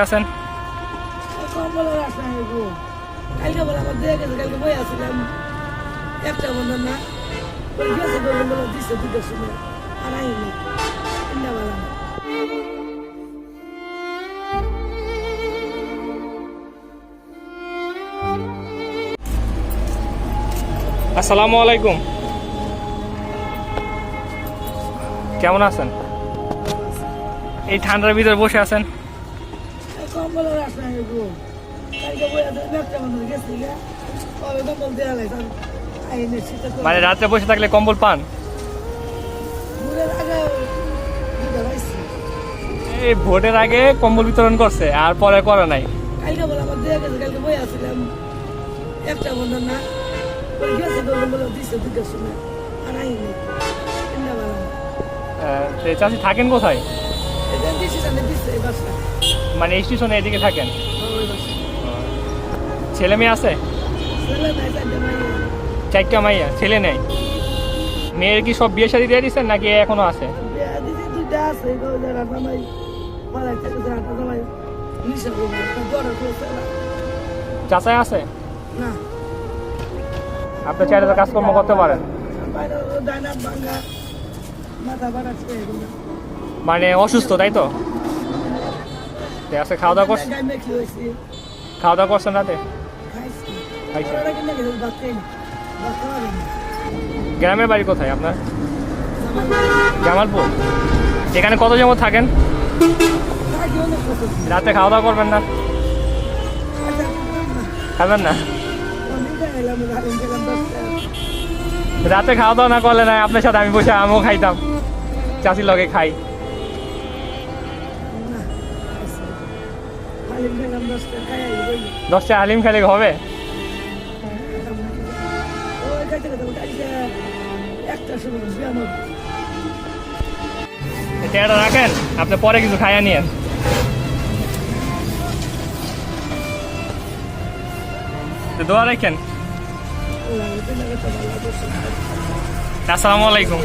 আছেন। আসসালামু আলাইকুম। কেমন আছেন? এই ঠান্ডার ভিতরে বসে আছেন? দেওয়া লাগে? মানে রাত্রে বসে থাকলে কম্বল পান? এই ভোটের আগে কম্বল বিতরণ করছে আর পরে করে নাই। চাষি থাকেন কোথায়? মানে স্টেশনে এদিকে থাকেন? ছেলে মেয়ে আছে? চারটে মাইয়া ছেলে নেই? মেয়ের কি সব বিয়ে শাদী দিয়ে দিচ্ছেন নাকি এখনও আছে? চাচাই আছে? আপনি চাইলে তো কাজকর্ম করতে পারেন। মানে অসুস্থ তাই তো? ঠিক আছে, খাওয়া দাওয়া করছেন খাওয়া দাওয়া করছেন রাতে গ্রামের বাড়ি কোথায় আপনার? জামালপুর। এখানে কত জমা থাকেন? রাতে খাওয়া দাওয়া করবেন না? খাবেন না? রাতে খাওয়া দাওয়া না করলে না, আপনার সাথে আমি বসে আমিও খাইতাম। চাষির লগে খাই। দশটা হালিম খেলে হবে। এটা রাখেন আপনি পরে কিছু খাইয়া নিয়েন দোয়া রাখেন। আসসালামু আলাইকুম।